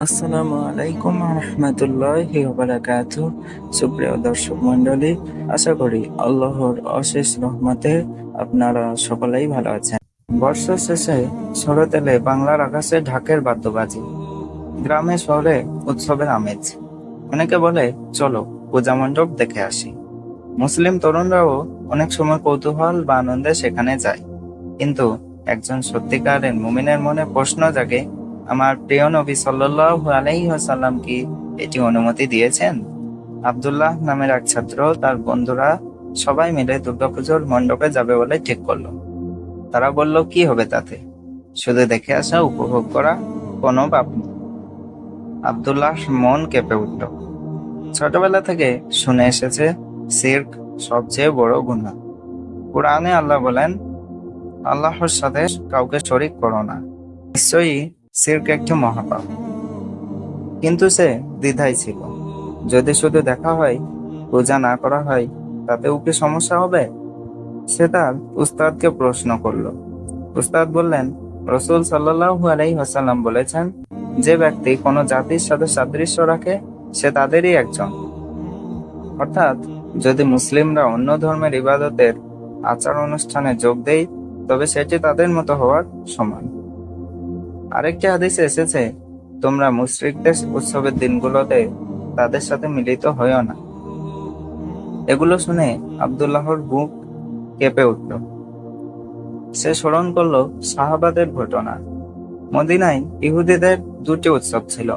আসসালামু আলাইকুম রহমতুল্লাহি বারাকাত সুপ্রিয় দর্শক মন্ডলী আশা করি আল্লাহর অশেষ রহমতে আপনারা সকলেই ভালো আছেন। বর্ষা শেষে শরৎ এলে বাংলার আকাশে ঢাকের বাদ্যবাজি, গ্রামে শহরে উৎসবের আমেজ। অনেকে বলে, চলো পূজা মণ্ডপ দেখে আসি। মুসলিম তরুণরাও অনেক সময় কৌতূহল বা আনন্দে সেখানে যায়। কিন্তু একজন সত্যিকারের মুমিনের মনে প্রশ্ন জাগে আমার প্রিয় নবী সাল্লাল্লাহু আলাইহি কি এটি অনুমতি দিয়েছেন? আব্দুল্লাহ নামের এক ছাত্র, তার বন্ধুরা সবাই মিলে দুর্গাপুজোর মণ্ডপে যাবে বলে ঠিক করল। তারা বলল, কি হবে তাতে? শুধু দেখে আসা, উপভোগ করা, কোনো নেই। আব্দুল্লাহ মন কেঁপে উঠল। ছোটবেলা থেকে শুনে এসেছে, সির্ক সবচেয়ে বড় গুনাহ। কোরআনে আল্লাহ বলেন, আল্লাহর সাথে কাউকে শরিক করো না। নিশ্চয়ই সির্ক একটি মহাপাপ। কিন্তু সে দ্বিধায় ছিল। যদি শুধু দেখা হয়, পূজা না করা হয় তাতেও কি সমস্যা হবে? সে তার উস্তাদকে প্রশ্ন করল। উস্তাদ বললেন, রসুল সাল্লাল্লাহু আলাইহি ওয়াসাল্লাম বলেছেন, যে ব্যক্তি কোনো জাতির সাথে সাদৃশ্য রাখে, সে তাদেরই একজন। অর্থাৎ, যদি মুসলিমরা অন্য ধর্মের ইবাদতের আচার অনুষ্ঠানে যোগ দেয়, তবে সেটি তাদের মতো হওয়ার সমান। আরেকটি হাদিসে এসেছে, তোমরা মুশরিকদের উৎসবের দিনগুলোতে তাদের সাথে মিলিত হইও না। এগুলো শুনে আব্দুল্লাহর বুক কেঁপে উঠল। সে স্মরণ করল সাহাবাদের ঘটনা। মদিনায় ইহুদিদের দুটি উৎসব ছিল।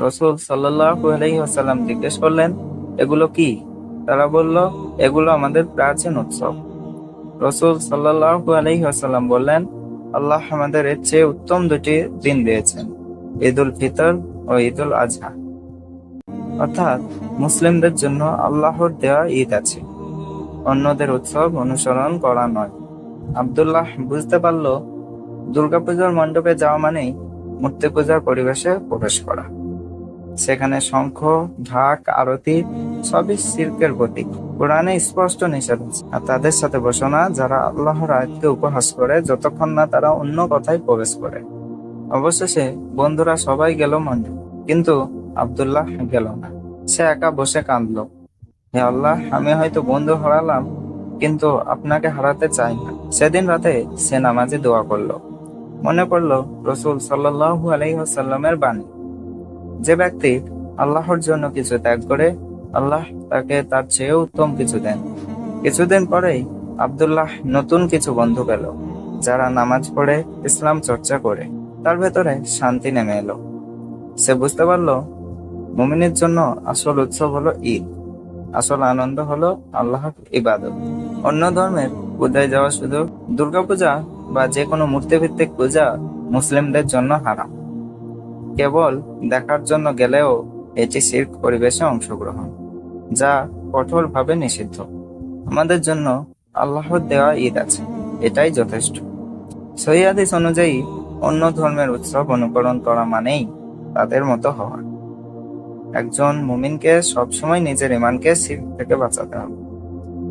রসুল আলাইহি জিজ্ঞেস করলেন, এগুলো কি? তারা বলল, এগুলো আমাদের প্রাচীন উৎসব। রসুল সাল্লাল্লাহু আলাইহি ওয়াসাল্লাম বললেন আল্লাহ আমাদের এর চেয়ে উত্তম দুটি দিন দিয়েছেন ঈদ উল ফিতর ও ঈদ উল আজহা অর্থাৎ মুসলিমদের জন্য আল্লাহর দেওয়া ঈদ আছে। অন্যদের উৎসব অনুসরণ করা নয়। আবদুল্লাহ বুঝতে পারল, দুর্গাপূজার মণ্ডপে যাওয়া মানেই মূর্তি পূজার পরিবেশে প্রবেশ করা। সেখানে শঙ্খ, ঢাক, আরতি, সবই শিল্পের প্রতীক। কোরআনে স্পষ্ট নিষেধ আছে। আর তাদের সাথে বসো না যারা আল্লাহর আয়াতকে উপহাস করে, যতক্ষণ না তারা অন্য কথায় প্রবেশ করে। অবশেষে বন্ধুরা সবাই গেল মন্দির। কিন্তু আব্দুল্লাহ গেল না। সে একা বসে কাঁদলো। হে আল্লাহ, আমি হয়তো বন্ধু হারালাম, কিন্তু আপনাকে হারাতে চাই না। সেদিন রাতে সে নামাজে দোয়া করল। মনে পড়ল, রসুল সাল্লাল্লাহু আলাইহি ওয়াসাল্লামের বাণী। যে ব্যক্তি আল্লাহর জন্য কিছু ত্যাগ করে, আল্লাহ তাকে তার চেয়ে উত্তম কিছু দেন। কিছুদিন পরেই আবদুল্লাহ নতুন কিছু বন্ধু পেল, যারা নামাজ পড়ে ইসলাম চর্চা করে। তার ভেতরে শান্তি নেমে এলো। সে বুঝতে পারল, মুমিনের জন্য আসল উৎসব হলো ঈদ। আসল আনন্দ হলো আল্লাহর ইবাদত। অন্য ধর্মের পূজায় যাওয়া শুধু দুর্গাপূজা বা যে কোনো মূর্তিভিত্তিক পূজা মুসলিমদের জন্য হারাম। কেবল দেখার জন্য গেলেও এটি শির্ক পরিবেশে অংশগ্রহণ, যা কঠোরভাবে নিষিদ্ধ। আমাদের জন্য আল্লাহর দেওয়া ঈদ আছে, এটাই যথেষ্ট। সহিয়াদিস অনুযায়ী, অন্য ধর্মের উৎসব অনুকরণ করা মানেই তাদের মতো হওয়া। একজন মুমিনকে সবসময় নিজের ইমানকে শির্ক থেকে বাঁচাতে হবে।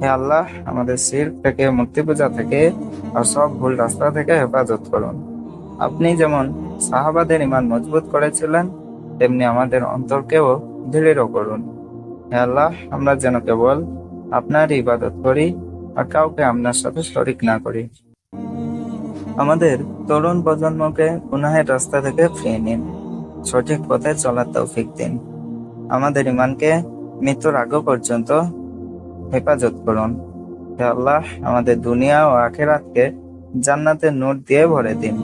হে আল্লাহ, আমাদের শির্ক থেকে মূর্তি পূজা থেকে আর সব ভুল রাস্তা থেকে হেফাজত করুন। আপনি যেমন সাহাবাদের ইমান মজবুত করেছিলেন, তেমনি আমাদের অন্তরকেও দৃঢ় করুন। আল্লাহ, আমরা যেন কেবল আপনার ইবাদত করি আর কাউকে আপনার সাথে শরিক না করি। আমাদের তরুণ প্রজন্মকে গুনাহের রাস্তা থেকে ফিরিয়ে নিন, সঠিক পথে চলার তৌফিক দিন। আমাদের ইমানকে মৃত্যুর আগ পর্যন্ত হেফাজত করুন। আল্লাহ, আমাদের দুনিয়া ও আখেরাতকে জান্নাতের নোট দিয়ে ভরে দিন।